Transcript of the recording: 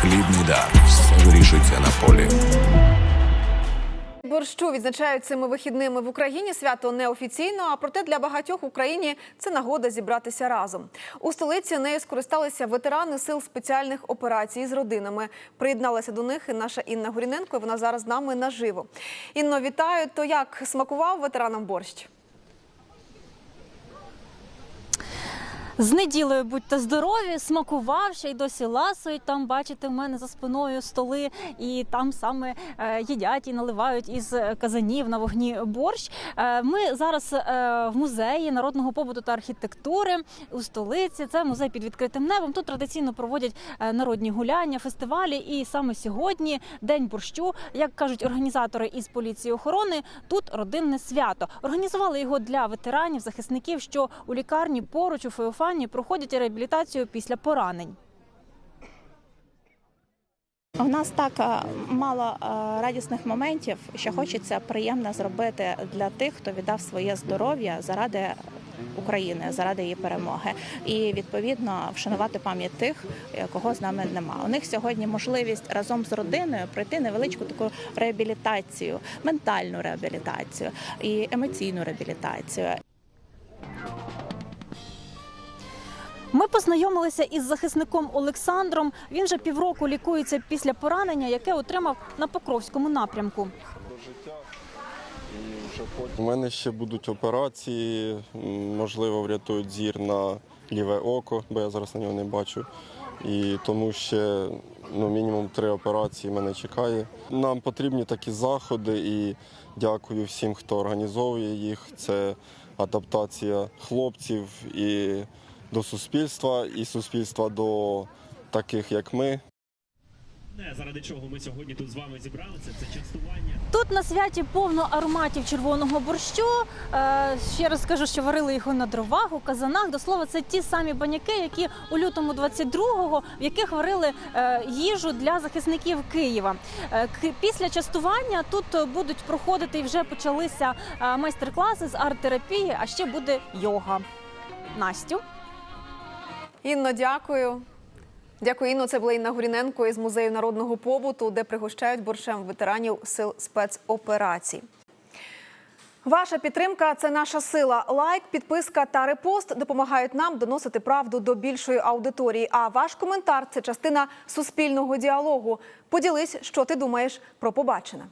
Хлібний дар. Вирішується на полі. Борщу відзначають цими вихідними в Україні. Свято неофіційно, а проте для багатьох в Україні це нагода зібратися разом. У столиці нею скористалися ветерани сил спеціальних операцій з родинами. Приєдналася до них і наша Інна Горіненко. і Вона зараз з нами наживо. Інно, вітаю. То як смакував ветеранам борщ? З неділею будьте здорові, смакував ще й досі ласують. Там бачите, в мене за спиною столи, і там саме е, їдять і наливають із казанів на вогні борщ. Е, ми зараз е, в музеї народного побуту та архітектури у столиці. Це музей під відкритим небом. Тут традиційно проводять народні гуляння, фестивалі. І саме сьогодні день борщу, як кажуть організатори із поліції охорони, тут родинне свято. Організували його для ветеранів, захисників, що у лікарні поруч у Феофані проходять реабілітацію після поранень. У нас так е, мало е, радісних моментів, що хочеться приємно зробити для тих, хто віддав своє здоров'я заради України, заради її перемоги, і відповідно вшанувати пам'ять тих, е, кого з нами нема. У них сьогодні можливість разом з родиною пройти невеличку таку реабілітацію, ментальну реабілітацію і емоційну реабілітацію. Ми познайомилися із захисником Олександром. Він вже півроку лікується після поранення, яке отримав на Покровському напрямку. У мене ще будуть операції, можливо, врятують зір на ліве око, бо я зараз на нього не бачу. І тому ще ну, мінімум три операції мене чекає. Нам потрібні такі заходи і дякую всім, хто організовує їх. Це адаптація хлопців і до суспільства, і суспільства до таких, як ми. Не, заради чого ми сьогодні тут з вами зібралися, це частування. Тут на святі повно ароматів червоного борщу. Е, ще раз скажу, що варили його на дровах у казанах. До слова, це ті самі баняки, які у лютому 22-го, в яких варили е, їжу для захисників Києва. Е, к- після частування тут будуть проходити і вже почалися е, майстер-класи з арт-терапії, а ще буде йога. Настю. Інно, дякую. Дякую, Інно. Це була Інна Горіненко із музею народного побуту, де пригощають борщем ветеранів сил спецоперацій. Ваша підтримка це наша сила. Лайк, підписка та репост допомагають нам доносити правду до більшої аудиторії. А ваш коментар це частина суспільного діалогу. Поділись, що ти думаєш про побачене.